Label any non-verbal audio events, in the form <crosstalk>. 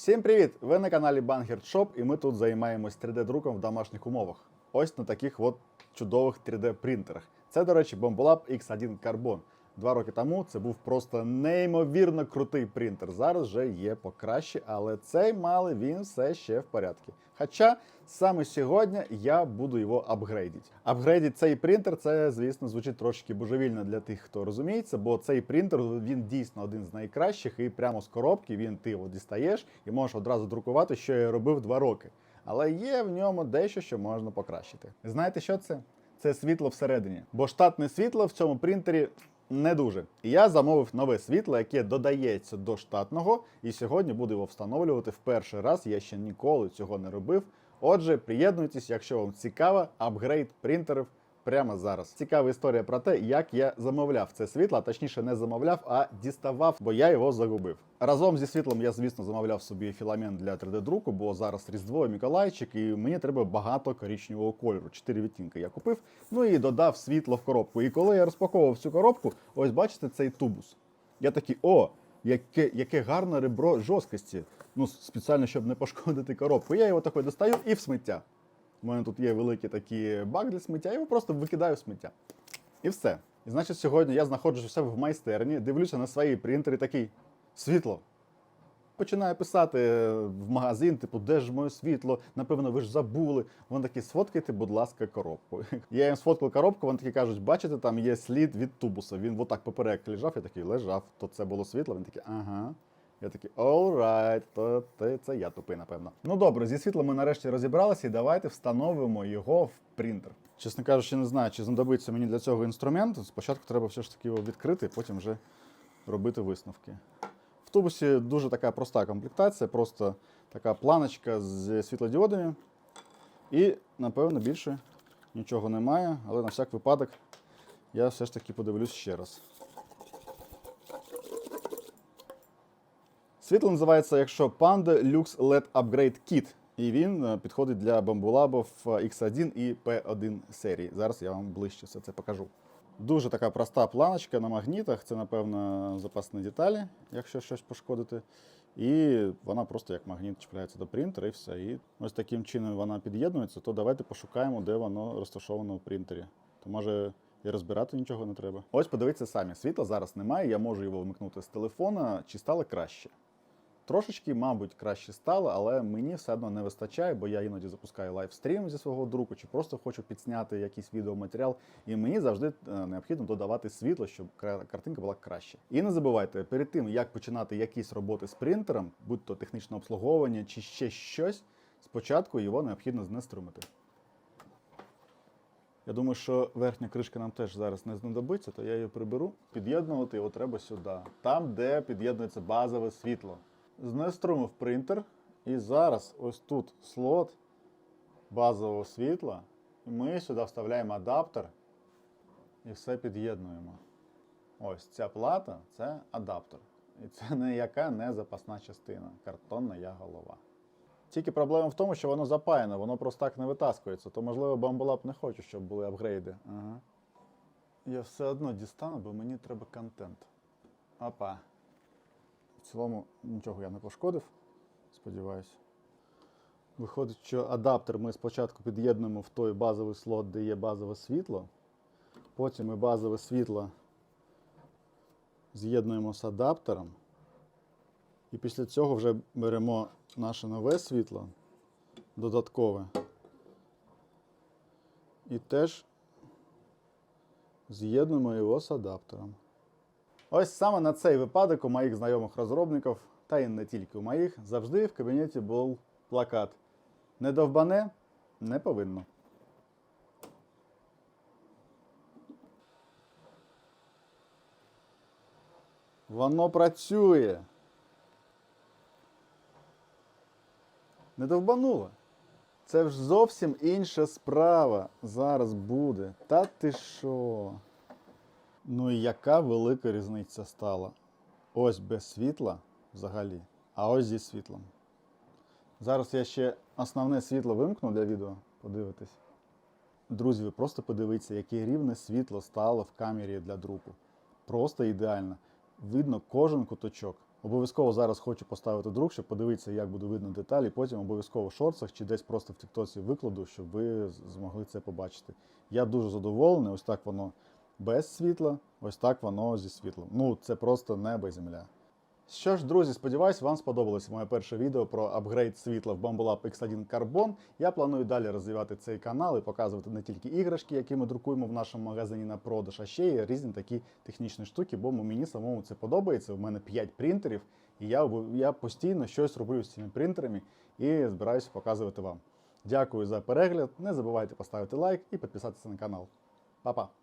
Всім привіт! Ви на каналі Bangert Shop і ми тут займаємось 3D-друком в домашніх умовах. Ось на таких от чудових 3D-принтерах. Це, до речі, Bombolab X1 Carbon. Два роки тому це був просто неймовірно крутий принтер. Зараз вже є покраще, але цей малий він все ще в порядку. Хоча саме сьогодні я буду його апгрейдити. Апгрейдити цей принтер, це, звісно, звучить трошки божевільно для тих, хто розуміється, бо цей принтер він дійсно один з найкращих, і прямо з коробки він ти його дістаєш і можеш одразу друкувати, що я робив два роки. Але є в ньому дещо, що можна покращити. Знаєте, що це? Це світло всередині. Бо штатне світло в цьому принтері не дуже. Я замовив нове світло, яке додається до штатного, і сьогодні буду його встановлювати в перший раз. Я ще ніколи цього не робив. Отже, приєднуйтесь, якщо вам цікаво, апгрейд принтерів прямо зараз. Цікава історія про те, як я замовляв це світло, точніше не замовляв, а діставав, бо я його загубив. Разом зі світлом я, звісно, замовляв собі філамент для 3D-друку, бо зараз Різдво і Миколайчик, і мені треба багато коричневого кольору. Чотири відтінки я купив. Ну і додав світло в коробку. І коли я розпаковував цю коробку, ось бачите цей тубус. Я такий, о, яке, яке гарне ребро жорсткості. Ну, спеціально, щоб не пошкодити коробку. Я його такий достаю і в сміття. У мене тут є великий такий бак для сміття, я його просто викидаю сміття. І все. І значить, сьогодні я знаходжусь у себе в майстерні, дивлюся на свої принтери, такий світло. Починаю писати в магазин, типу, де ж моє світло? Напевно, ви ж забули. Вони такі, сфоткайте, будь ласка, коробку. <laughs> Я їм сфоткав коробку, вони такі кажуть, бачите, там є слід від тубуса. Він отак поперек лежав, я такий лежав, то це було світло. Він такий, ага. Я такий, alright, то те- це я тупий, напевно. Ну добре, зі світлом ми нарешті розібралися, і давайте встановимо його в принтер. Чесно кажучи, не знаю, чи знадобиться мені для цього інструмент. Спочатку треба все ж таки його відкрити, потім вже робити висновки. В тубусі дуже така проста комплектація, просто така планочка з світлодіодами. І, напевно, більше нічого немає, але на всяк випадок я все ж таки подивлюсь ще раз. Світло називається, якщо Panda Lux LED Upgrade Kit. І він е, підходить для бамбулабів X1 і P1 серії. Зараз я вам ближче все це покажу. Дуже така проста планочка на магнітах. Це, напевно, запасні деталі, якщо щось пошкодити. І вона просто як магніт чіпляється до принтера і все. І ось таким чином вона під'єднується, то давайте пошукаємо, де воно розташовано в принтері. То може і розбирати нічого не треба. Ось подивіться самі, світла зараз немає, я можу його вмикнути з телефона, чи стало краще. Трошечки, мабуть, краще стало, але мені все одно не вистачає, бо я іноді запускаю лайвстрім зі свого друку, чи просто хочу підсняти якийсь відеоматеріал. І мені завжди е, необхідно додавати світло, щоб картинка була краще. І не забувайте, перед тим як починати якісь роботи з принтером, будь то технічне обслуговування чи ще щось, спочатку його необхідно знеструмити. Я думаю, що верхня кришка нам теж зараз не знадобиться, то я її приберу. Під'єднувати його треба сюди, там, де під'єднується базове світло. Знеструмив принтер, і зараз ось тут слот базового світла. І ми сюди вставляємо адаптер і все під'єднуємо. Ось ця плата це адаптер. І це ніяка не запасна частина. Картонна я голова. Тільки проблема в тому, що воно запаяне, воно просто так не витаскується. То, можливо, Bambolab не хоче, щоб були апгрейди. Ага. Я все одно дістану, бо мені треба контент. Опа. В цілому нічого я не пошкодив, сподіваюся. Виходить, що адаптер ми спочатку під'єднуємо в той базовий слот, де є базове світло. Потім ми базове світло з'єднуємо з адаптером. І після цього вже беремо наше нове світло додаткове. І теж з'єднуємо його з адаптером. Ось саме на цей випадок у моїх знайомих розробників, та й не тільки у моїх, завжди в кабінеті був плакат. Не довбане не повинно. Воно працює. Не довбануло. Це ж зовсім інша справа зараз буде. Та ти що? Ну і яка велика різниця стала? Ось без світла взагалі, а ось зі світлом. Зараз я ще основне світло вимкну для відео, подивитись. Друзі, ви просто подивіться, яке рівне світло стало в камері для друку. Просто ідеально. Видно кожен куточок. Обов'язково зараз хочу поставити друк, щоб подивитися, як буде видно деталі. Потім обов'язково в шорцах чи десь просто в Тіктоці викладу, щоб ви змогли це побачити. Я дуже задоволений. Ось так воно без світла, ось так воно зі світлом. Ну, це просто небо і земля. Що ж, друзі, сподіваюсь, вам сподобалося моє перше відео про апгрейд світла в Bambolab X1 Carbon. Я планую далі розвивати цей канал і показувати не тільки іграшки, які ми друкуємо в нашому магазині на продаж, а ще й різні такі технічні штуки, бо мені самому це подобається. У мене 5 принтерів, і я, я постійно щось роблю з цими принтерами і збираюся показувати вам. Дякую за перегляд. Не забувайте поставити лайк і підписатися на канал. Па-па!